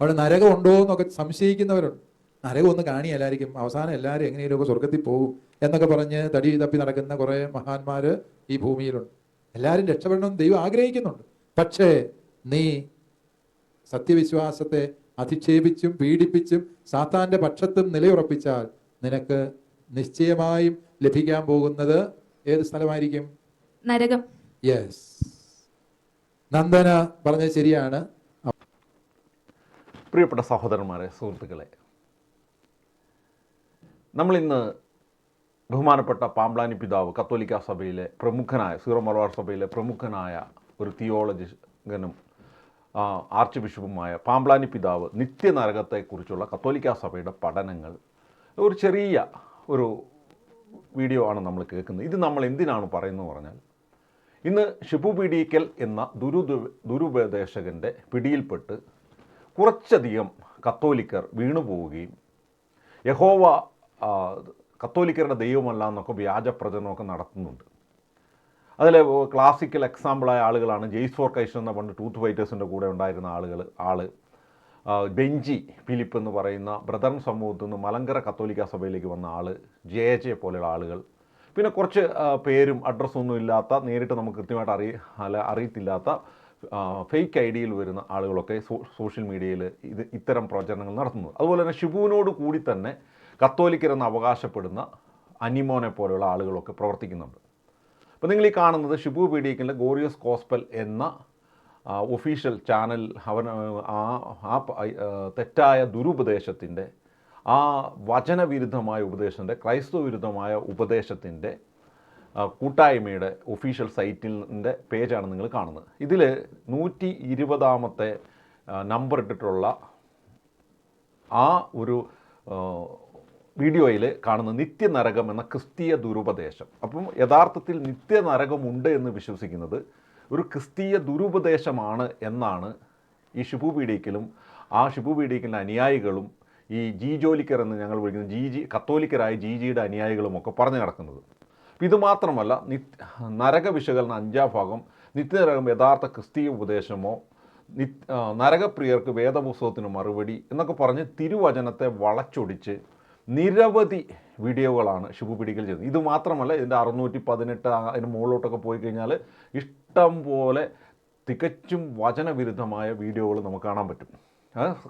അവിടെ നരകം ഉണ്ടോ എന്നൊക്കെ സംശയിക്കുന്നവരുണ്ട്. നരകം ഒന്ന് കാണി എല്ലാവർക്കും അവസാനം എല്ലാവരും എങ്ങനെയൊക്കെ സ്വർഗത്തിൽ പോകും എന്നൊക്കെ പറഞ്ഞ് തടി തപ്പി നടക്കുന്ന കുറേ മഹാന്മാർ ഈ ഭൂമിയിലുണ്ട്. എല്ലാവരും രക്ഷപ്പെടണമെന്ന് ദൈവം ആഗ്രഹിക്കുന്നുണ്ട്. പക്ഷേ നീ സത്യവിശ്വാസത്തെ അധിക്ഷേപിച്ചും പീഡിപ്പിച്ചും സാത്താന്റെ പക്ഷത്തും നിലയുറപ്പിച്ചാൽ നിനക്ക് നിശ്ചയമായും ലഭിക്കാൻ പോകുന്നത് ഏത് സ്ഥലമായിരിക്കും? നരകം. യെസ് നന്ദന പറഞ്ഞത് ശരിയാണ്. പ്രിയപ്പെട്ട സഹോദരന്മാരെ സുഹൃത്തുക്കളെ. നമ്മളിന്ന് ബഹുമാനപ്പെട്ട പാമ്പ്ലാനി പിതാവ് കത്തോലിക്ക സഭയിലെ പ്രമുഖനായ സീറോ മലബാർ സഭയിലെ പ്രമുഖനായ ഒരു തിയോളജിഷ്കനും ആർച്ച് ബിഷപ്പുമായ പാമ്പ്ലാനി പിതാവ് നിത്യനരകത്തെക്കുറിച്ചുള്ള കത്തോലിക്ക സഭയുടെ പഠനങ്ങൾ ഒരു ചെറിയ ഒരു വീഡിയോ ആണ് നമ്മൾ കേൾക്കുന്നത്. ഇത് നമ്മൾ എന്തിനാണ് പറയുന്നത് പറഞ്ഞാൽ ഇന്ന് ഷിപ്പു പിടിക്കൽ എന്ന ദുരുദ ദുരുപദേശകന്റെ പിടിയിൽപ്പെട്ട് കുറച്ചധികം കത്തോലിക്കർ വീണുപോവുകയും യഹോവ കത്തോലിക്കരുടെ ദൈവമല്ല എന്നൊക്കെ വ്യാജ പ്രചരണമൊക്കെ നടത്തുന്നുണ്ട്. അതിൽ ക്ലാസിക്കൽ എക്സാമ്പിളായ ആളുകളാണ് ജെയ്സ് ഫോർ കൈഷൻ എന്ന പണ്ട് ടൂത്ത് ഫൈറ്റേഴ്സിന്റെ കൂടെ ഉണ്ടായിരുന്ന ആളുകൾ ആൾ ബെഞ്ചി ഫിലിപ്പ് എന്ന് പറയുന്ന ബ്രദറൻ സമൂഹത്തിൽ നിന്ന് മലങ്കര കത്തോലിക്ക സഭയിലേക്ക് വന്ന ആൾ ജെ ജെ പോലെയുള്ള ആളുകൾ. പിന്നെ കുറച്ച് പേരും അഡ്രസ്സൊന്നും ഇല്ലാത്ത നേരിട്ട് നമുക്ക് കൃത്യമായിട്ട് അറിയ അല്ല അറിയത്തില്ലാത്ത ഫേക്ക് ഐ ഡിയിൽ വരുന്ന ആളുകളൊക്കെ സോഷ്യൽ മീഡിയയിൽ ഇത് ഇത്തരം പ്രചരണങ്ങൾ നടത്തുന്നത്. അതുപോലെ തന്നെ ഷിബുവിനോട് കൂടി തന്നെ കത്തോലിക്കരെന്ന് അവകാശപ്പെടുന്ന അനിമോനെ പോലെയുള്ള ആളുകളൊക്കെ പ്രവർത്തിക്കുന്നുണ്ട്. അപ്പോൾ നിങ്ങൾ ഈ കാണുന്നത് ഷിബു പീഡിയക്കിന്റെ ഗോറിയസ് കോസ്പൽ എന്ന ഒഫീഷ്യൽ ചാനൽ അവൻ ആ ആ തെറ്റായ ദുരുപദേശത്തിന്റെ ആ വചനവിരുദ്ധമായ ഉപദേശത്തിന്റെ ക്രൈസ്തവ വിരുദ്ധമായ ഉപദേശത്തിന്റെ കൂട്ടായ്മയുടെ ഒഫീഷ്യൽ സൈറ്റിന്റെ പേജാണ് നിങ്ങൾ കാണുന്നത്. ഇതിൽ നൂറ്റി ഇരുപതാമത്തെ നമ്പർ ഇട്ടിട്ടുള്ള ആ ഒരു വീഡിയോയിൽ കാണുന്ന നിത്യനരകം എന്ന ക്രിസ്തീയ ദുരുപദേശം. അപ്പം യഥാർത്ഥത്തിൽ നിത്യനരകമുണ്ട് എന്ന് വിശ്വസിക്കുന്നത് ഒരു ക്രിസ്തീയ ദുരുപദേശമാണ് എന്നാണ് ഈ ഷിബു പീഡിക്കലും ആ ഷിബു പീഡിക്കലിന്റെ അനുയായികളും ഈ ജി ജോലിക്കർ എന്ന് ഞങ്ങൾ വിളിക്കുന്ന ജി ജി കത്തോലിക്കരായ ജി ജിയുടെ അനുയായികളും ഒക്കെ പറഞ്ഞു നടക്കുന്നത്. അപ്പം ഇത് മാത്രമല്ല നിത്യ നരക വിശകലന അഞ്ചാം ഭാഗം നിത്യനരകം യഥാർത്ഥ ക്രിസ്തീയ ഉപദേശമോ നി നരകപ്രിയർക്ക് വേദപുസ്തകത്തിന് മറുപടി എന്നൊക്കെ പറഞ്ഞ് തിരുവചനത്തെ വളച്ചൊടിച്ച് നിരവധി വീഡിയോകളാണ് പിടിക്കൽ ചെയ്തത്. ഇത് മാത്രമല്ല ഇതിന്റെ അറുന്നൂറ്റി പതിനെട്ട് അതിന് മുകളിലോട്ടൊക്കെ പോയി കഴിഞ്ഞാൽ ഇഷ്ടം പോലെ തികച്ചും വചനവിരുദ്ധമായ വീഡിയോകൾ നമുക്ക് കാണാൻ പറ്റും.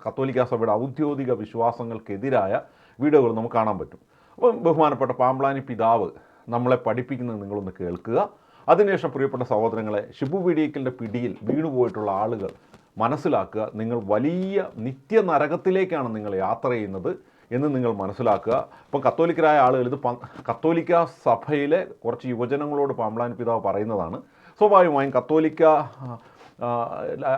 കത്തോലിക്ക സഭയുടെ ഔദ്യോഗിക വിശ്വാസങ്ങൾക്കെതിരായ വീഡിയോകൾ നമുക്ക് കാണാൻ പറ്റും. അപ്പം ബഹുമാനപ്പെട്ട പാമ്പ്ലാനി പിതാവ് നമ്മളെ പഠിപ്പിക്കുന്നത് നിങ്ങളൊന്ന് കേൾക്കുക. അതിനുശേഷം പ്രിയപ്പെട്ട സഹോദരങ്ങളെ ഷിബു വീഡിയക്കലിന്റെ പിടിയിൽ വീണുപോയിട്ടുള്ള ആളുകൾ മനസ്സിലാക്കുക. നിങ്ങൾ വലിയ നിത്യ നരകത്തിലേക്കാണ് നിങ്ങൾ യാത്ര ചെയ്യുന്നത് എന്ന് നിങ്ങൾ മനസ്സിലാക്കുക. ഇപ്പം കത്തോലിക്കരായ ആളുകൾ ഇത് കത്തോലിക്ക സഭയിലെ കുറച്ച് യുവജനങ്ങളോട് പാമ്പ്ലാനി പിതാവ് പറയുന്നതാണ്. സ്വാഭാവികമായും കത്തോലിക്ക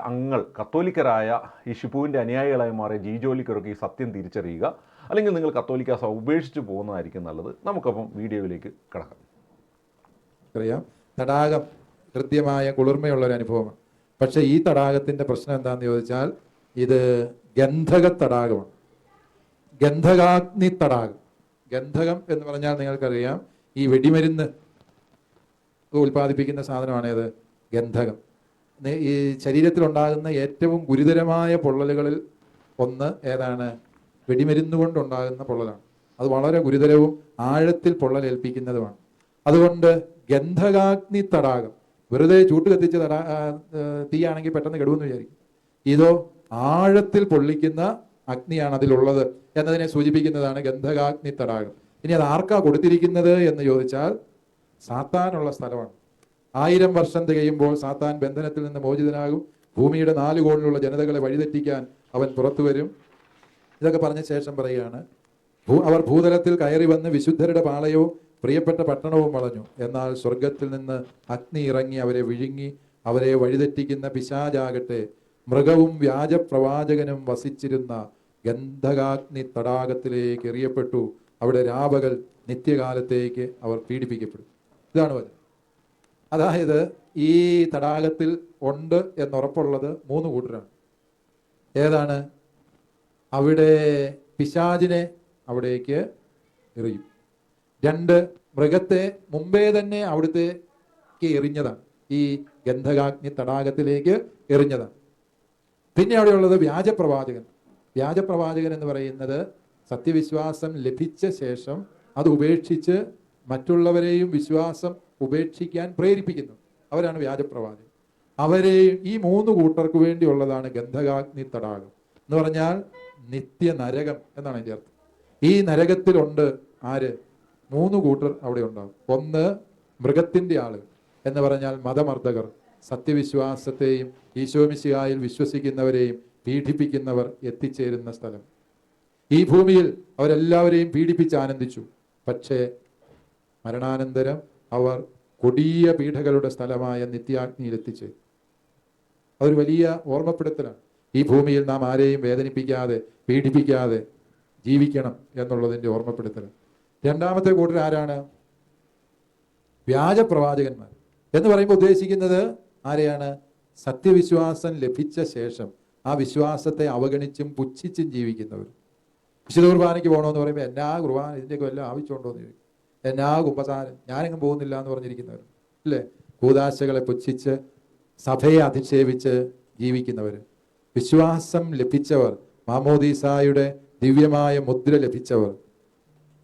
അങ്ങൾ കത്തോലിക്കരായ ഈ ഷിപ്പുവിന്റെ അനുയായികളായി മാറിയ ജി ജോലിക്കരൊക്കെ ഈ സത്യം തിരിച്ചറിയുക. അല്ലെങ്കിൽ നിങ്ങൾ കത്തോലിക്ക സഭ ഉപേക്ഷിച്ച് പോകുന്നതായിരിക്കും നല്ലത്. നമുക്കപ്പം വീഡിയോയിലേക്ക് കിടക്കാം. അറിയാം. തടാകം ഹൃദ്യമായ കുളിർമയുള്ള ഒരു അനുഭവമാണ്. പക്ഷെ ഈ തടാകത്തിന്റെ പ്രശ്നം എന്താണെന്ന് ചോദിച്ചാൽ ഇത് ഗന്ധക തടാകമാണ് ഗന്ധകാഗ്നി തടാകം ഗന്ധകം എന്ന് പറഞ്ഞാൽ നിങ്ങൾക്കറിയാം ഈ വെടിമരുന്ന് ഉൽപ്പാദിപ്പിക്കുന്ന സാധനമാണേത് ഗന്ധകം. ഈ ശരീരത്തിലുണ്ടാകുന്ന ഏറ്റവും ഗുരുതരമായ പൊള്ളലുകളിൽ ഒന്ന് ഏതാണ്? വെടിമരുന്ന് കൊണ്ടുണ്ടാകുന്ന പൊള്ളലാണ്. അത് വളരെ ഗുരുതരവും ആഴത്തിൽ പൊള്ളലേൽപ്പിക്കുന്നതുമാണ് അതുകൊണ്ട് ഗന്ധകാഗ്നി തടാകം വെറുതെ ചൂട്ട് കത്തിച്ച് തടാ തീയാണെങ്കിൽ പെട്ടെന്ന് കെടുവെന്ന് വിചാരിക്കും. ഇതോ ആഴത്തിൽ പൊള്ളിക്കുന്ന അഗ്നിയാണ് അതിലുള്ളത് എന്നതിനെ സൂചിപ്പിക്കുന്നതാണ് ഗന്ധകാഗ്നി തടാകം. ഇനി അത് ആർക്കാ കൊടുത്തിരിക്കുന്നത് എന്ന് ചോദിച്ചാൽ സാത്താനുള്ള സ്ഥലമാണ്. ആയിരം വർഷം തികയുമ്പോൾ സാത്താൻ ബന്ധനത്തിൽ നിന്ന് മോചിതനാകും. ഭൂമിയുടെ നാല് കോണിലുള്ള ജനതകളെ വഴിതെറ്റിക്കാൻ അവൻ പുറത്തു വരും. ഇതൊക്കെ പറഞ്ഞ ശേഷം പറയുകയാണ് അവർ ഭൂതലത്തിൽ കയറി വന്ന് വിശുദ്ധരുടെ പാളയവും പ്രിയപ്പെട്ട പട്ടണവും വളഞ്ഞു. എന്നാൽ സ്വർഗത്തിൽ നിന്ന് അഗ്നി ഇറങ്ങി അവരെ വിഴുങ്ങി അവരെ വഴിതെറ്റിക്കുന്ന പിശാചാകട്ടെ മൃഗവും വ്യാജപ്രവാചകനും വസിച്ചിരുന്ന ഗന്ധകാഗ്നി തടാകത്തിലേക്ക് എറിയപ്പെട്ടു. അവിടെ രാപകൽ നിത്യകാലത്തേക്ക് അവർ പീഡിപ്പിക്കപ്പെടും. ഇതാണ് വചനം. അതായത് ഈ തടാകത്തിൽ ഉണ്ട് എന്നുറപ്പുള്ളത് മൂന്ന് കൂട്ടരാണ്. ഏതാണ്? അവിടെ പിശാചിനെ അവിടേക്ക് എറിയും. രണ്ട് മൃഗത്തെ മുമ്പേ തന്നെ അവിടുത്തേക്ക് എറിഞ്ഞതാണ്. ഈ ഗന്ധകാഗ്നി തടാകത്തിലേക്ക് എറിഞ്ഞതാണ്. പിന്നെ അവിടെയുള്ളത് വ്യാജപ്രവാചകൻ. വ്യാജപ്രവാചകൻ എന്ന് പറയുന്നത് സത്യവിശ്വാസം ലഭിച്ച ശേഷം അത് ഉപേക്ഷിച്ച് മറ്റുള്ളവരെയും വിശ്വാസം ഉപേക്ഷിക്കാൻ പ്രേരിപ്പിക്കുന്നു. അവരാണ് വ്യാജപ്രവാചകൻ. അവരെയും ഈ മൂന്ന് കൂട്ടർക്ക് വേണ്ടിയുള്ളതാണ് ഗന്ധകാഗ്നി തടാകം. എന്ന് പറഞ്ഞാൽ നിത്യ നരകം എന്നാണ് അതിന്റെ അർത്ഥം. ഈ നരകത്തിലുണ്ട് ആര്? മൂന്ന് കൂട്ടർ അവിടെ ഉണ്ടാവും. ഒന്ന് മൃഗത്തിന്റെ ആളുകൾ എന്ന് പറഞ്ഞാൽ മതമർദ്ദകർ സത്യവിശ്വാസത്തെയും ഈശോമിശിഹായിൽ വിശ്വസിക്കുന്നവരെയും പീഡിപ്പിക്കുന്നവർ എത്തിച്ചേരുന്ന സ്ഥലം. ഈ ഭൂമിയിൽ അവരെല്ലാവരെയും പീഡിപ്പിച്ച് ആനന്ദിച്ചു. പക്ഷേ മരണാനന്തരം അവർ കൊടിയ പീഠകളുടെ സ്ഥലമായ നിത്യാഗ്നിയിൽ എത്തിച്ചേരും അതൊരു വലിയ ഓർമ്മപ്പെടുത്തലാണ്. ഈ ഭൂമിയിൽ നാം ആരെയും വേദനിപ്പിക്കാതെ പീഡിപ്പിക്കാതെ ജീവിക്കണം എന്നുള്ളതിന്റെ ഓർമ്മപ്പെടുത്തൽ. രണ്ടാമത്തെ കൂട്ടർ ആരാണ്? വ്യാജപ്രവാചകന്മാർ. എന്ന് പറയുമ്പോൾ ഉദ്ദേശിക്കുന്നത് ആരെയാണ്? സത്യവിശ്വാസം ലഭിച്ച ശേഷം ആ വിശ്വാസത്തെ അവഗണിച്ചും പുച്ഛിച്ചും ജീവിക്കുന്നവർ. വിശുദ്ധ കുർബാനയ്ക്ക് പോകണമെന്ന് പറയുമ്പോൾ എന്നാ കുർബാന ഇതിന്റെയൊക്കെ വല്ല ആവശ്യമുണ്ടോ എന്ന് ചോദിക്കും. എന്നാ കുമ്പസാരം ഞാനെങ്ങും പോകുന്നില്ല എന്ന് പറഞ്ഞിരിക്കുന്നവർ അല്ലേ? കൂതാശകളെ പുച്ഛിച്ച് സഭയെ അധിക്ഷേപിച്ച് ജീവിക്കുന്നവർ. വിശ്വാസം ലഭിച്ചവർ മാമോദീസായുടെ ദിവ്യമായ മുദ്ര ലഭിച്ചവർ.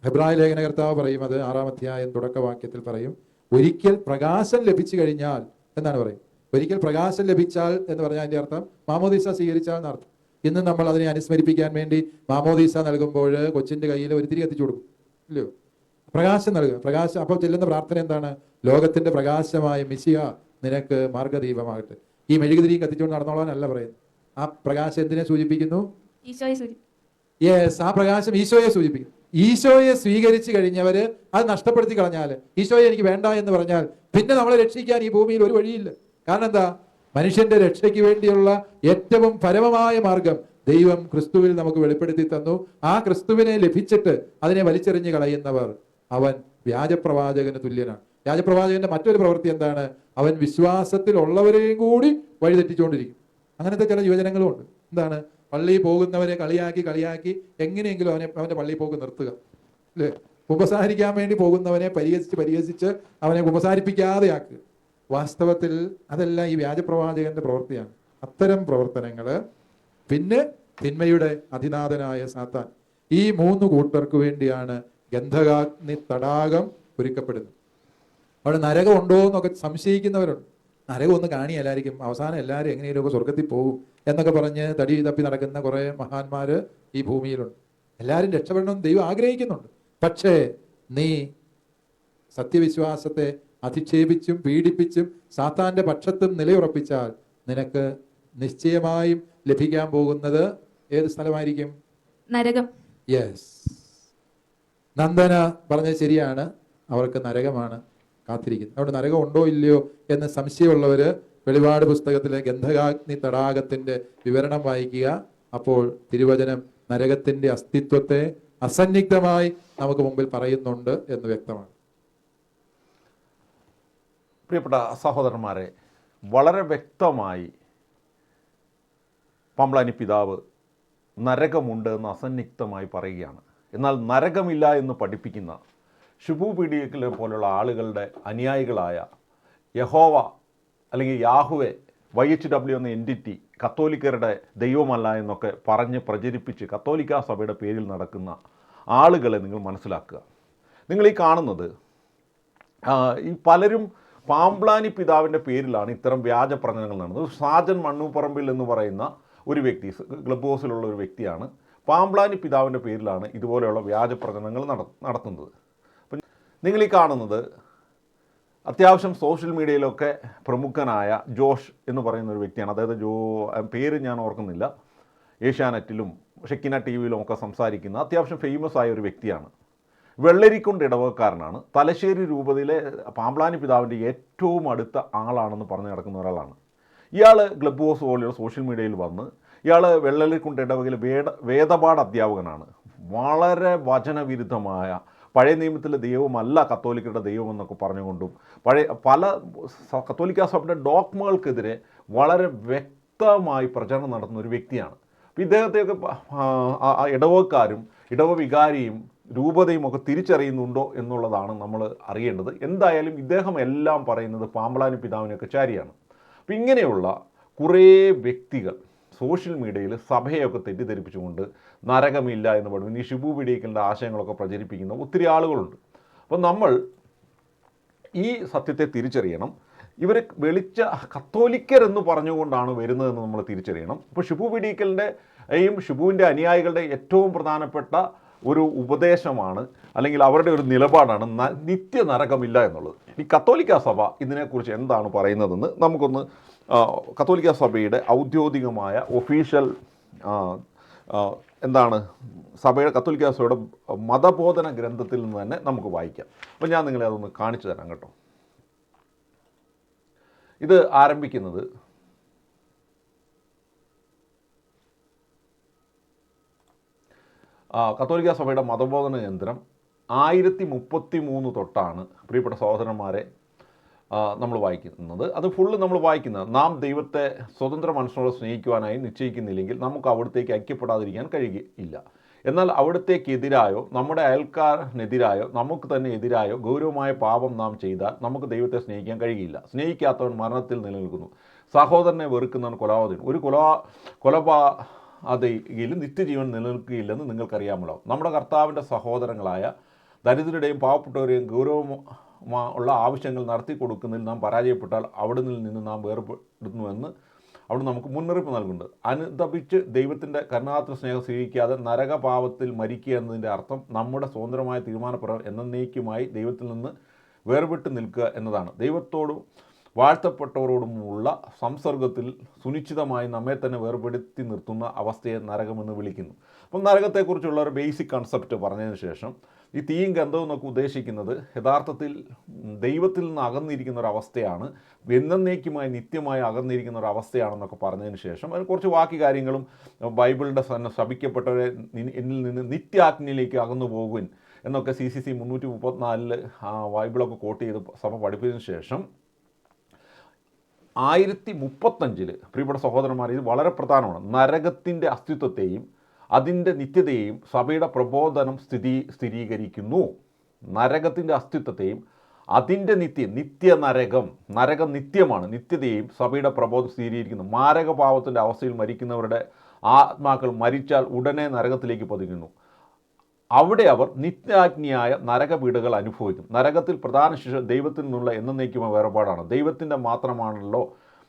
ഹെബ്രായ ലേഖനകർത്താവ് പറയും അത് ആറാം അധ്യായം തുടക്കവാക്യത്തിൽ പറയും ഒരിക്കൽ പ്രകാശം ലഭിച്ചു കഴിഞ്ഞാൽ എന്നാണ് പറയും ഒരിക്കൽ പ്രകാശം ലഭിച്ചാൽ എന്ന് പറഞ്ഞാൽ അതിന്റെ അർത്ഥം മാമോദീസ സ്വീകരിച്ചാൽ എന്നർത്ഥം ഇന്ന് നമ്മൾ അതിനെ അനുസ്മരിപ്പിക്കാൻ വേണ്ടി മാമോദീസ നൽകുമ്പോൾ കൊച്ചിന്റെ കയ്യിൽ ഒരു തിരി കത്തിച്ചു കൊടുക്കും. ഇല്ലയോ? പ്രകാശം നൽകുക. പ്രകാശം അപ്പോൾ ചെല്ലുന്ന പ്രാർത്ഥന എന്താണ്? ലോകത്തിന്റെ പ്രകാശമായ മിശിഹ നിനക്ക് മാർഗദീപമാകട്ടെ. ഈ മെഴുകുതിരി കത്തിച്ചുകൊണ്ട് നടന്നോളാനല്ല പറയുന്നത്. ആ പ്രകാശം എന്തിനെ സൂചിപ്പിക്കുന്നു? യെസ് ആ പ്രകാശം ഈശോയെ സൂചിപ്പിക്കുന്നു ഈശോയെ സ്വീകരിച്ചു കഴിഞ്ഞവര് അത് നഷ്ടപ്പെടുത്തി കളഞ്ഞാൽ ഈശോയെ എനിക്ക് വേണ്ട എന്ന് പറഞ്ഞാൽ പിന്നെ നമ്മളെ രക്ഷിക്കാൻ ഈ ഭൂമിയിൽ ഒരു വഴിയില്ല. കാരണം എന്താ? മനുഷ്യന്റെ രക്ഷയ്ക്ക് വേണ്ടിയുള്ള ഏറ്റവും പരമമായ മാർഗം ദൈവം ക്രിസ്തുവിൽ നമുക്ക് വെളിപ്പെടുത്തി തന്നു. ആ ക്രിസ്തുവിനെ ലഭിച്ചിട്ട് അതിനെ വലിച്ചെറിഞ്ഞ് കളയുന്നവർ അവൻ വ്യാജപ്രവാചകന് തുല്യനാണ്. വ്യാജപ്രവാചകന്റെ മറ്റൊരു പ്രവൃത്തി എന്താണ്? അവൻ വിശ്വാസത്തിൽ വിശ്വാസത്തിലുള്ളവരെയും കൂടി വഴിതെറ്റിച്ചുകൊണ്ടിരിക്കും. അങ്ങനത്തെ ചില യുവജനങ്ങളും ഉണ്ട് എന്താണ്? പള്ളിയിൽ പോകുന്നവരെ കളിയാക്കി കളിയാക്കി എങ്ങനെയെങ്കിലും അവനെ അവന്റെ പള്ളിയിൽ പോക്ക് നിർത്തുക. അല്ലേ? ഉപസാരിക്കാൻ വേണ്ടി പോകുന്നവനെ പരിഹസിച്ച് പരിഹസിച്ച് അവനെ ഉപസാരിപ്പിക്കാതെ ആക്കുക വാസ്തവത്തിൽ അതെല്ലാം ഈ വ്യാജപ്രവാചകന്റെ പ്രവൃത്തിയാണ്. അത്തരം പ്രവർത്തനങ്ങൾ പിന്നെ തിന്മയുടെ അതിനാഥനായ സാത്താൻ. ഈ മൂന്ന് കൂട്ടർക്ക് വേണ്ടിയാണ് ഗന്ധകാഗ്നി തടാകം ഒരുക്കപ്പെടുന്നത്. അവിടെ നരകമുണ്ടോ എന്നൊക്കെ സംശയിക്കുന്നവരുണ്ട്. നരകം ഒന്ന് കാണിയല്ലായിരിക്കും അവസാനം എല്ലാവരും എങ്ങനെയൊക്കെ സ്വർഗത്തിൽ പോകും എന്നൊക്കെ പറഞ്ഞ് തടി തപ്പി നടക്കുന്ന കുറെ മഹാന്മാര് ഈ ഭൂമിയിലുണ്ട്. എല്ലാവരും രക്ഷപ്പെടണം ദൈവം ആഗ്രഹിക്കുന്നുണ്ട്. പക്ഷേ നീ സത്യവിശ്വാസത്തെ അധിക്ഷേപിച്ചും പീഡിപ്പിച്ചും സാത്താന്റെ പക്ഷത്തും നിലയുറപ്പിച്ചാൽ നിനക്ക് നിശ്ചയമായും ലഭിക്കാൻ പോകുന്നത് ഏത് സ്ഥലമായിരിക്കും? നരകം. യെസ് നന്ദന പറഞ്ഞത് ശരിയാണ്. അവർക്ക് നരകമാണ്. കാത്തിരിക്കുന്നത് അവിടെ നരകം ഉണ്ടോ ഇല്ലയോ എന്ന് സംശയമുള്ളവർ വെളിപാട് പുസ്തകത്തിലെ ഗന്ധകാഗ്നി തടാകത്തിന്റെ വിവരണം വായിക്കുക. അപ്പോൾ തിരുവചനം നരകത്തിന്റെ അസ്തിത്വത്തെ അസന്നിഗ്ധമായി നമുക്ക് മുമ്പിൽ പറയുന്നുണ്ട് എന്ന് വ്യക്തമാണ്. പ്രിയപ്പെട്ട സഹോദരന്മാരെ വളരെ വ്യക്തമായി പമ്പളാനി പിതാവ് നരകമുണ്ട് എന്ന് അസന്നിഗ്ധമായി പറയുകയാണ്. എന്നാൽ നരകമില്ല എന്ന് പഠിപ്പിക്കുന്ന ഷിബു പീഡിയക്കിലെ പോലുള്ള ആളുകളുടെ അനുയായികളായ യഹോവ അല്ലെങ്കിൽ യാഹുവെ വൈ എച്ച് ഡബ്ല്യു എന്ന എന്റിറ്റി കത്തോലിക്കരുടെ ദൈവമല്ല എന്നൊക്കെ പറഞ്ഞ് പ്രചരിപ്പിച്ച് കത്തോലിക്ക സഭയുടെ പേരിൽ നടക്കുന്ന ആളുകളെ നിങ്ങൾ മനസ്സിലാക്കുക. നിങ്ങൾ ഈ കാണുന്നത് ഈ പലരും പാമ്പ്ലാനി പിതാവിന്റെ പേരിലാണ് ഇത്തരം വ്യാജ പ്രചരണങ്ങൾ നടന്നത്. സാജൻ മണ്ണൂപ്പറമ്പിൽ എന്ന് പറയുന്ന ഒരു വ്യക്തി ക്ലബ് ഹൗസിലുള്ള ഒരു വ്യക്തിയാണ് പാമ്പ്ലാനി പിതാവിന്റെ പേരിലാണ് ഇതുപോലെയുള്ള വ്യാജ പ്രചരണങ്ങൾ നടത്തുന്നത്. നിങ്ങൾ ഈ കാണുന്നത് അത്യാവശ്യം സോഷ്യൽ മീഡിയയിലൊക്കെ പ്രമുഖനായ ജോഷ് എന്ന് പറയുന്ന ഒരു വ്യക്തിയാണ്. അതായത് ജോ പേര് ഞാൻ ഓർക്കുന്നില്ല. ഏഷ്യാനെറ്റിലും ഷെക്കിന ടി വിയിലും ഒക്കെ സംസാരിക്കുന്ന അത്യാവശ്യം ഫേമസ് ആയ ഒരു വ്യക്തിയാണ്. വെള്ളരിക്കൊണ്ട് ഇടവകക്കാരനാണ്. തലശ്ശേരി രൂപതയിലെ പാമ്പ്ലാനി പിതാവിന്റെ ഏറ്റവും അടുത്ത ആളാണെന്ന് പറഞ്ഞു നടക്കുന്ന ഒരാളാണ്. ഇയാൾ ക്ലബ് ഹോസ് പോലെയുള്ള സോഷ്യൽ മീഡിയയിൽ വന്ന് ഇയാൾ വെള്ളരിക്കുണ്ട് ഇടവകയിലെ വേദ വേദപാഠ അധ്യാപകനാണ്. വളരെ വചനവിരുദ്ധമായ പഴയ നിയമത്തിലെ ദൈവമല്ല കത്തോലിക്കരുടെ ദൈവം എന്നൊക്കെ പറഞ്ഞുകൊണ്ടും പഴയ പല കത്തോലിക്ക സഭയുടെ ഡോക്മകൾക്കെതിരെ വളരെ വ്യക്തമായി പ്രചരണം നടത്തുന്ന ഒരു വ്യക്തിയാണ്. അപ്പോൾ ഇദ്ദേഹത്തെയൊക്കെ ഇടവക്കാരും ഇടവ വികാരിയും രൂപതയും ഒക്കെ തിരിച്ചറിയുന്നുണ്ടോ എന്നുള്ളതാണ് നമ്മൾ അറിയേണ്ടത്. എന്തായാലും ഇദ്ദേഹം എല്ലാം പറയുന്നത് പാമ്പളാനി പിതാവിനൊക്കെ ചാരിയാണ്. അപ്പം ഇങ്ങനെയുള്ള കുറേ വ്യക്തികൾ സോഷ്യൽ മീഡിയയിൽ സഭയൊക്കെ തെറ്റിദ്ധരിപ്പിച്ചുകൊണ്ട് നരകമില്ല എന്ന് പറഞ്ഞു ഈ ഷിബു പിടിക്കലിന്റെ ആശയങ്ങളൊക്കെ പ്രചരിപ്പിക്കുന്ന ഒത്തിരി ആളുകളുണ്ട്. അപ്പോൾ നമ്മൾ ഈ സത്യത്തെ തിരിച്ചറിയണം. ഇവർ വെളിച്ച കത്തോലിക്കരെന്ന് പറഞ്ഞുകൊണ്ടാണ് വരുന്നതെന്ന് നമ്മൾ തിരിച്ചറിയണം. ഇപ്പോൾ ഷിബു പിടിയേക്കലിന്റെയും ഷിബുവിന്റെ അനുയായികളുടെ ഏറ്റവും പ്രധാനപ്പെട്ട ഒരു ഉപദേശമാണ് അല്ലെങ്കിൽ അവരുടെ ഒരു നിലപാടാണ് നിത്യ നരകമില്ല എന്നുള്ളത്. ഈ കത്തോലിക്ക സഭ ഇതിനെക്കുറിച്ച് എന്താണ് പറയുന്നതെന്ന് നമുക്കൊന്ന് കത്തോലിക്ക സഭയുടെ ഔദ്യോഗികമായ ഒഫീഷ്യൽ എന്താണ് സഭയുടെ കത്തോലിക്ക സഭയുടെ മതബോധന ഗ്രന്ഥത്തിൽ നിന്ന് തന്നെ നമുക്ക് വായിക്കാം. അപ്പോൾ ഞാൻ നിങ്ങളെ അതൊന്ന് കാണിച്ചു തരാം കേട്ടോ. ഇത് ആരംഭിക്കുന്നത് കത്തോലിക്ക സഭയുടെ മതബോധന കേന്ദ്രം ആയിരത്തി മുപ്പത്തി മൂന്ന് തൊട്ടാണ് പ്രിയപ്പെട്ട സഹോദരന്മാരെ നമ്മൾ വായിക്കുന്നത്. അത് ഫുള്ള് നമ്മൾ വായിക്കുന്നത്. നാം ദൈവത്തെ സ്വതന്ത്ര മനുഷ്യനോട് സ്നേഹിക്കുവാനായി നിശ്ചയിക്കുന്നില്ലെങ്കിൽ നമുക്ക് അവിടത്തേക്ക് ഐക്യപ്പെടാതിരിക്കാൻ കഴിയില്ല എന്നാൽ അവിടത്തേക്കെതിരായോ നമ്മുടെ അയൽക്കാരനെതിരായോ നമുക്ക് തന്നെ എതിരായോ ഗൗരവമായ പാപം നാം ചെയ്താൽ നമുക്ക് ദൈവത്തെ സ്നേഹിക്കാൻ കഴിയില്ല. സ്നേഹിക്കാത്തവൻ മരണത്തിൽ നിലനിൽക്കുന്നു. സഹോദരനെ വെറുക്കുന്നവൻ കൊലപാതകൻ. ഒരു കൊല കൊലപാതകയിൽ നിത്യജീവൻ നിലനിൽക്കുകയില്ലെന്ന് നിങ്ങൾക്കറിയാമല്ലോ. നമ്മുടെ കർത്താവിന്റെ സഹോദരങ്ങളായ ദരിദ്രരുടെയും പാവപ്പെട്ടവരെയും ഗൗരവമാ ഉള്ള ആവശ്യങ്ങൾ നടത്തി കൊടുക്കുന്നതിൽ നാം പരാജയപ്പെട്ടാൽ അവിടെ നിന്ന് നാം വേർപെടുന്നുവെന്ന് അവിടെ നമുക്ക് മുന്നറിയിപ്പ് നൽകുന്നുണ്ട്. അനുദപിച്ച് ദൈവത്തിന്റെ കരുണാത്ര സ്നേഹം സ്വീകരിക്കാതെ നരകഭാവത്തിൽ മരിക്കുക എന്നതിന്റെ അർത്ഥം നമ്മുടെ സ്വതന്ത്രമായ തീരുമാനപ്രകാരം എന്നേക്കുമായി ദൈവത്തിൽ നിന്ന് വേർപെട്ട് നിൽക്കുക എന്നതാണ്. ദൈവത്തോടും വാഴ്ത്തപ്പെട്ടവരോടുമുള്ള സംസർഗത്തിൽ സുനിശ്ചിതമായി നമ്മെ തന്നെ വേർപെടുത്തി നിർത്തുന്ന അവസ്ഥയെ നരകമെന്ന് വിളിക്കുന്നു. അപ്പം നരകത്തെക്കുറിച്ചുള്ള ഒരു ബേസിക് കൺസെപ്റ്റ് പറഞ്ഞതിന് ശേഷം ഈ തീയും ഗന്ധവും എന്നൊക്കെ ഉദ്ദേശിക്കുന്നത് യഥാർത്ഥത്തിൽ ദൈവത്തിൽ നിന്ന് അകന്നിരിക്കുന്ന ഒരു അവസ്ഥയാണ്. എന്നേക്കുമായി നിത്യമായി അകന്നിരിക്കുന്ന ഒരു അവസ്ഥയാണെന്നൊക്കെ പറഞ്ഞതിന് ശേഷം അതിന് കുറച്ച് ബാക്കി കാര്യങ്ങളും ബൈബിളിന്റെ തന്നെ ശപിക്കപ്പെട്ടവരെ എന്നിൽ നിന്ന് നിത്യാജ്ഞയിലേക്ക് അകന്നു പോകുവിൻ എന്നൊക്കെ സി സി സി മുന്നൂറ്റി മുപ്പത്തിനാലിൽ ബൈബിളൊക്കെ കോട്ട് ചെയ്ത് സഭ പഠിപ്പിച്ചതിന് ശേഷം ആയിരത്തി മുപ്പത്തഞ്ചിൽ പ്രിയപ്പെട്ട സഹോദരന്മാർ ഇത് വളരെ പ്രധാനമാണ്. നരകത്തിന്റെ അസ്തിത്വത്തെയും അതിന്റെ നിത്യതയെയും സഭയുടെ പ്രബോധനം സ്ഥിതി സ്ഥിരീകരിക്കുന്നു. നരകത്തിന്റെ അസ്തിത്വത്തെയും അതിന്റെ നിത്യം നിത്യ നരകം നരകം നിത്യമാണ് നിത്യതയെയും സഭയുടെ പ്രബോധം സ്ഥിരീകരിക്കുന്നു. മാരകഭാവത്തിന്റെ അവസ്ഥയിൽ മരിക്കുന്നവരുടെ ആത്മാക്കൾ മരിച്ചാൽ ഉടനെ നരകത്തിലേക്ക് പതിക്കുന്നു. അവിടെ അവർ നിത്യാഗ്നിയായ നരകപീഠകൾ അനുഭവിക്കും. നരകത്തിൽ പ്രധാന ശിക്ഷ ദൈവത്തിൽ നിന്നുള്ള എന്ന എന്നേക്കുമായ വേർപാടാണ് ദൈവത്തിന്റെ മാത്രമാണല്ലോ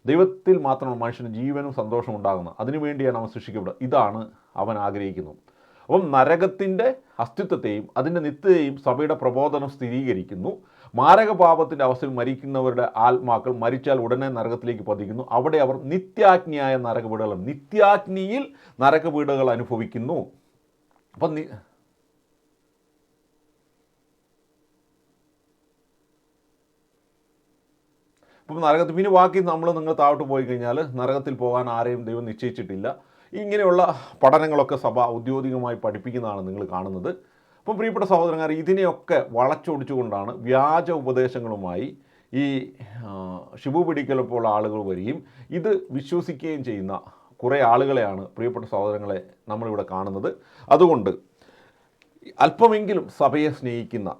ദൈവത്തിൽ മാത്രമാണ് മനുഷ്യന് ജീവനും സന്തോഷവും ഉണ്ടാകുന്നത്. അതിനുവേണ്ടിയാണ് അവൻ ശിക്ഷിക്കപ്പെടുക ഇതാണ് അവൻ ആഗ്രഹിക്കുന്നത്. അപ്പം നരകത്തിന്റെ അസ്തിത്വത്തെയും അതിന്റെ നിത്യതയും സഭയുടെ പ്രബോധനം സ്ഥിരീകരിക്കുന്നു. മാരകപാപത്തിന്റെ അവസ്ഥയിൽ മരിക്കുന്നവരുടെ ആത്മാക്കൾ മരിച്ചാൽ ഉടനെ നരകത്തിലേക്ക് പതിക്കുന്നു. അവിടെ അവർ നിത്യാഗ്നിയായ നരകവീടുകൾ നിത്യാഗ്നിയിൽ നരകവീടുകൾ അനുഭവിക്കുന്നു. അപ്പം ഇപ്പം നരകത്തിൽ പിന്നെ ബാക്കി നമ്മൾ നിങ്ങൾ താഴോട്ട് പോയി കഴിഞ്ഞാൽ നരകത്തിൽ പോകാൻ ആരെയും ദൈവം നിശ്ചയിച്ചിട്ടില്ല. ഇങ്ങനെയുള്ള പഠനങ്ങളൊക്കെ സഭ ഔദ്യോഗികമായി പഠിപ്പിക്കുന്നതാണ് നിങ്ങൾ കാണുന്നത്. അപ്പം പ്രിയപ്പെട്ട സഹോദരന്മാർ ഇതിനെയൊക്കെ വളച്ചൊടിച്ചുകൊണ്ടാണ് വ്യാജ ഉപദേശങ്ങളുമായി ഈ ശിവു പിടിക്കലപ്പോൾ ആളുകൾ വരികയും ഇത് വിശ്വസിക്കുകയും ചെയ്യുന്ന കുറേ ആളുകളെയാണ് പ്രിയപ്പെട്ട സഹോദരങ്ങളെ നമ്മളിവിടെ കാണുന്നത്. അതുകൊണ്ട് അല്പമെങ്കിലും സഭയെ സ്നേഹിക്കുന്ന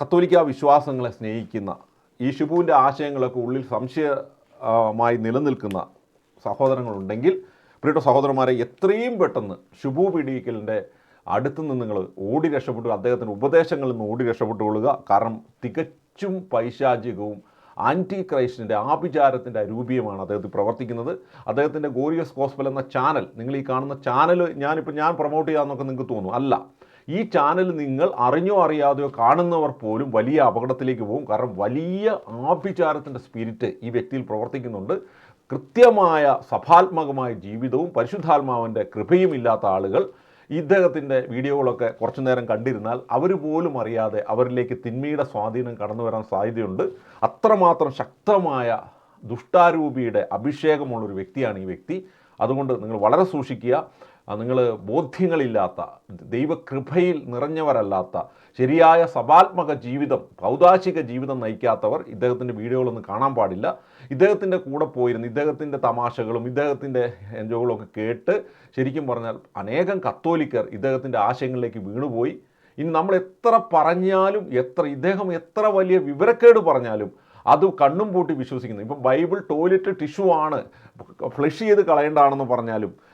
കത്തോലിക്ക വിശ്വാസങ്ങളെ സ്നേഹിക്കുന്ന ഈ ഷിബുവിന്റെ ആശയങ്ങളൊക്കെ ഉള്ളിൽ സംശയമായി നിലനിൽക്കുന്ന സഹോദരങ്ങളുണ്ടെങ്കിൽ പ്രിയപ്പെട്ട സഹോദരന്മാരെ എത്രയും പെട്ടെന്ന് ഷിബു പീഡിക്കലിന്റെ അടുത്ത് നിന്ന് നിങ്ങൾ ഓടി രക്ഷപ്പെട്ടു അദ്ദേഹത്തിന്റെ ഉപദേശങ്ങളിൽ നിന്ന് ഓടി രക്ഷപ്പെട്ടുകൊള്ളുക. കാരണം തികച്ചും പൈശാചികവും ആന്റി ക്രൈസ്റ്റിന്റെ ആഭിചാരത്തിന്റെ അരൂപിയമാണ് അദ്ദേഹത്തിൽ പ്രവർത്തിക്കുന്നത്. അദ്ദേഹത്തിന്റെ ഗോറിയസ് കോസ്ബൽ എന്ന ചാനൽ നിങ്ങൾ ഈ കാണുന്ന ചാനൽ ഞാനിപ്പോൾ ഞാൻ പ്രൊമോട്ട് ചെയ്യാമെന്നൊക്കെ നിങ്ങൾക്ക് തോന്നും. അല്ല ഈ ചാനൽ നിങ്ങൾ അറിഞ്ഞോ അറിയാതെയോ കാണുന്നവർ പോലും വലിയ അപകടത്തിലേക്ക് പോകും. കാരണം വലിയ ആഭിചാരത്തിന്റെ സ്പിരിറ്റ് ഈ വ്യക്തിയിൽ പ്രവർത്തിക്കുന്നുണ്ട്. കൃത്യമായ സഭാത്മകമായ ജീവിതവും പരിശുദ്ധാത്മാവിന്റെ കൃപയും ഇല്ലാത്ത ആളുകൾ ഇദ്ദേഹത്തിന്റെ വീഡിയോകളൊക്കെ കുറച്ചു നേരം കണ്ടിരുന്നാൽ അവർ പോലും അറിയാതെ അവരിലേക്ക് തിന്മയുടെ സ്വാധീനം കടന്നു വരാൻ സാധ്യതയുണ്ട്. അത്രമാത്രം ശക്തമായ ദുഷ്ടാരൂപിയുടെ അഭിഷേകമുള്ളൊരു വ്യക്തിയാണ് ഈ വ്യക്തി. അതുകൊണ്ട് നിങ്ങൾ വളരെ സൂക്ഷിക്കുക. നിങ്ങൾ ബോധ്യങ്ങളില്ലാത്ത ദൈവകൃപയിൽ നിറഞ്ഞവരല്ലാത്ത ശരിയായ സഭാത്മക ജീവിതം പൗതാശിക ജീവിതം നയിക്കാത്തവർ ഇദ്ദേഹത്തിന്റെ വീഡിയോകളൊന്നും കാണാൻ പാടില്ല. ഇദ്ദേഹത്തിന്റെ കൂടെ പോയിരുന്ന്. ഇദ്ദേഹത്തിന്റെ തമാശകളും ഇദ്ദേഹത്തിന്റെ എൻജോകളും ഒക്കെ കേട്ട് ശരിക്കും പറഞ്ഞാൽ അനേകം കത്തോലിക്കർ ഇദ്ദേഹത്തിന്റെ ആശയങ്ങളിലേക്ക് വീണുപോയി. ഇനി നമ്മൾ എത്ര പറഞ്ഞാലും എത്ര ഇദ്ദേഹം എത്ര വലിയ വിവരക്കേട് പറഞ്ഞാലും അത് കണ്ണും പൂട്ടി വിശ്വസിക്കുന്നു. ഇപ്പം ബൈബിൾ ടോയ്ലറ്റ് ടിഷ്യൂ ആണ്. ഫ്ലഷ് ചെയ്ത് കളയേണ്ടതാണെന്ന് പറഞ്ഞാലും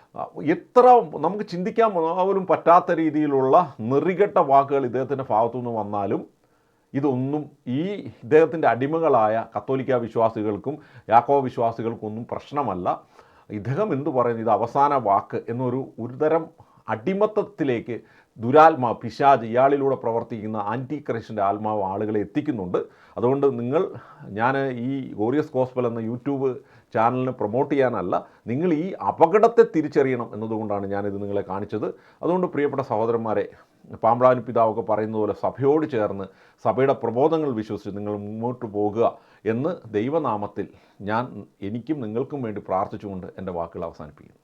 എത്ര നമുക്ക് ചിന്തിക്കാൻ പോലും പറ്റാത്ത രീതിയിലുള്ള നെറികെട്ട വാക്കുകൾ ഇദ്ദേഹത്തിന്റെ ഭാഗത്തു നിന്ന് വന്നാലും ഇതൊന്നും ഈ ഇദ്ദേഹത്തിന്റെ അടിമകളായ കത്തോലിക്ക വിശ്വാസികൾക്കും യാക്കോ വിശ്വാസികൾക്കും ഒന്നും പ്രശ്നമല്ല. ഇദ്ദേഹം എന്തു പറയുന്നു? ഇത് അവസാന വാക്ക് എന്നൊരു ഒരുതരം അടിമത്തത്തിലേക്ക് ദുരാത്മാ പിശാജ് ഇയാളിലൂടെ പ്രവർത്തിക്കുന്ന ആന്റി ക്രൈസ്റ്റിന്റെ ആത്മാവ് ആളുകളെ എത്തിക്കുന്നുണ്ട്. അതുകൊണ്ട് നിങ്ങൾ ഞാൻ ഈ ഗോറിയസ് ഗോസ്ബൽ എന്ന യൂട്യൂബ് ചാനലിന് പ്രൊമോട്ട് ചെയ്യാനല്ല നിങ്ങൾ ഈ അപകടത്തെ തിരിച്ചറിയണം എന്നതുകൊണ്ടാണ് ഞാനിത് നിങ്ങളെ കാണിച്ചത്. അതുകൊണ്ട് പ്രിയപ്പെട്ട സഹോദരന്മാരെ പാമ്പ്ളാനി പിതാവൊക്കെ പറയുന്നത് പോലെ സഭയോട് ചേർന്ന് സഭയുടെ പ്രബോധങ്ങൾ വിശ്വസിച്ച് നിങ്ങൾ മുന്നോട്ട് പോകുക എന്ന് ദൈവനാമത്തിൽ ഞാൻ എനിക്കും നിങ്ങൾക്കും വേണ്ടി പ്രാർത്ഥിച്ചുകൊണ്ട് എന്റെ വാക്കുകൾ അവസാനിപ്പിക്കുന്നു.